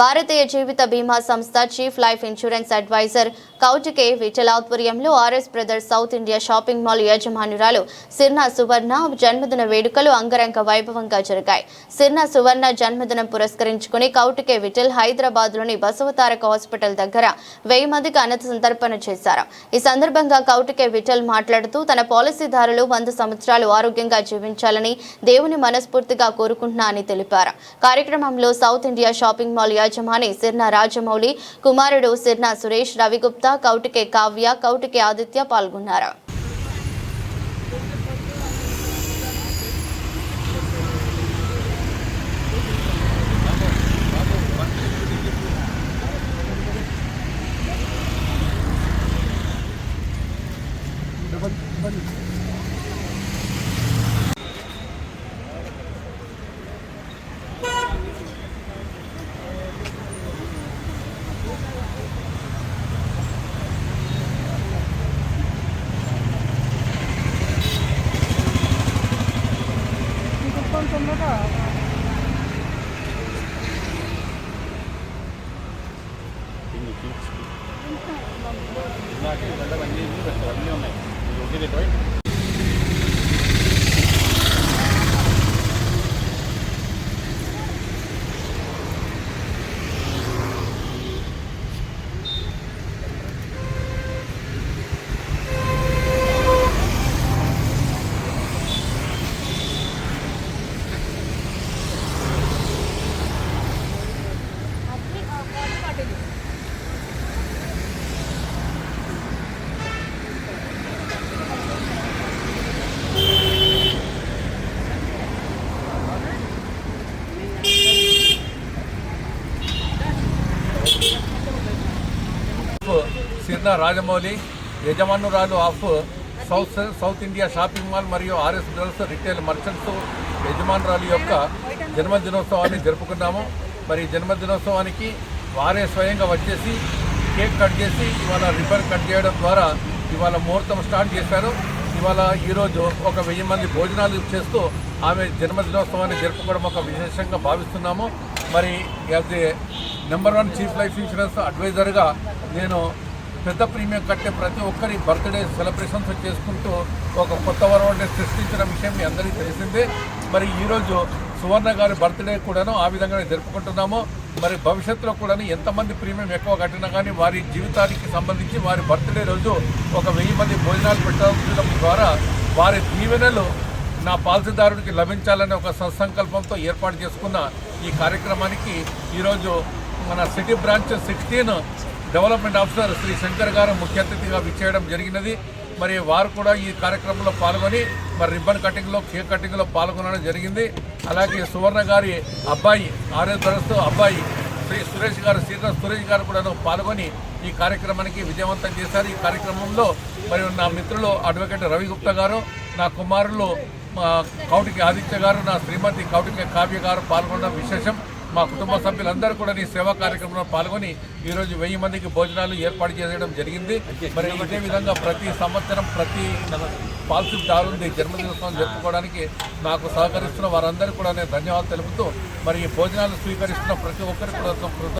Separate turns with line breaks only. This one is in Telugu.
భారతీయ జీవిత బీమా సంస్థ chief life insurance advisor Koutike Vittal ఆధ్వర్యంలో RS brothers South India shopping mall యజమానురాలు సిర్నా సువర్ణ జన్మదిన వేడుకలు అంగరంగ వైభవంగా జరిగాయి. సిర్నా సువర్ణ జన్మదినం పురస్కరించుకుని కౌటికే విఠల్ హైదరాబాద్లోని బసవతారక హాస్పిటల్ దగ్గర వెయ్యి మందికి అన్నత సంతర్పణ చేశారు. ఈ సందర్భంగా కౌటికే విఠల్ మాట్లాడుతూ తన పాలసీదారులు వంద సంవత్సరాలు ఆరోగ్యంగా జీవించాలని దేవుని మనస్ఫూర్తిగా కోరుకుంటున్నా అని తెలిపారు. కార్యక్రమంలో సౌత్ ఇండియా షాపింగ్ మాల్ యాజమాని సిర్నా రాజమౌళి కుమారుడు సిర్నా సురేష్ రవిగుప్తా కౌటికే కావ్య కౌటికే ఆదిత్య పాల్గొన్నారు.
ఉంటుందట ఇందాక ఇవన్నీ పెట్టారు అన్నీ ఉన్నాయి ఇది ఒకటి రైట్ కృష్ణ రాజమౌళి యజమానురాలు of South South India shopping mall మరియు ఆర్ఎస్ బ్రదర్స్ రిటైల్ మర్చెంట్స్ యజమానురాలు యొక్క జన్మదినోత్సవాన్ని జరుపుకున్నాము. మరి జన్మదినోత్సవానికి వారే స్వయంగా వచ్చేసి కేక్ కట్ చేసి ఇవాళ రిబ్బన్ కట్ చేయడం ద్వారా ఇవాళ ముహూర్తం స్టార్ట్ చేశారు. ఇవాళ ఈరోజు ఒక వెయ్యి మంది భోజనాలు చేస్తూ ఆమె జన్మదినోత్సవాన్ని జరుపుకోవడం ఒక విశేషంగా భావిస్తున్నాము. మరి as a number one chief life insurance అడ్వైజర్గా నేను పెద్ద ప్రీమియం కట్టే ప్రతి ఒక్కరి బర్త్డే సెలబ్రేషన్స్ చేసుకుంటూ ఒక కొత్త వరవడిని సృష్టించిన విషయం మీ అందరికీ తెలిసిందే. మరి ఈరోజు సువర్ణ గారి బర్త్డే కూడాను ఆ విధంగానే జరుపుకుంటున్నాము. మరి భవిష్యత్తులో కూడా ఎంతమంది ప్రీమియం ఎక్కువ కట్టినా కానీ వారి జీవితానికి సంబంధించి వారి బర్త్డే రోజు ఒక వెయ్యి మంది భోజనాలు పెట్టడం ద్వారా వారి దీవెనలు నా పాలసీదారుడికి లభించాలనే ఒక సత్సంకల్పంతో ఏర్పాటు చేసుకున్న ఈ కార్యక్రమానికి ఈరోజు మన city branch sixteen development officer Shri Shankar garu ముఖ్య అతిథిగా విచ్చేయడం జరిగినది. మరి వారు కూడా ఈ కార్యక్రమంలో పాల్గొని మరి రిబ్బన్ కటింగ్లో కేక్ కటింగ్లో పాల్గొనడం జరిగింది. అలాగే సువర్ణ గారి అబ్బాయి ఆర్ఎస్ బ్రదర్స్ అబ్బాయి శ్రీ సురేష్ గారు శ్రీధర్ సురేష్ గారు కూడా పాల్గొని ఈ కార్యక్రమానికి విజయవంతం చేశారు. ఈ కార్యక్రమంలో మరి నా మిత్రులు అడ్వకేట్ రవిగుప్త గారు నా కుమారులు కౌటికి ఆదిత్య గారు నా శ్రీమతి కౌటిక కావ్య గారు పాల్గొనడం విశేషం. మా కుటుంబ సభ్యులందరూ కూడా ఈ సేవా కార్యక్రమంలో పాల్గొని ఈరోజు వెయ్యి మందికి భోజనాలు ఏర్పాటు చేయడం జరిగింది. మరి ఇదే విధంగా ప్రతి సంవత్సరం ప్రతి పాలసీ దారుంది జన్మదినోత్సవం జరుపుకోవడానికి నాకు సహకరిస్తున్న వారందరూ కూడా నేను ధన్యవాదాలు తెలుపుతూ మరి ఈ భోజనాలు స్వీకరిస్తున్న ప్రతి ఒక్కరికి కూడా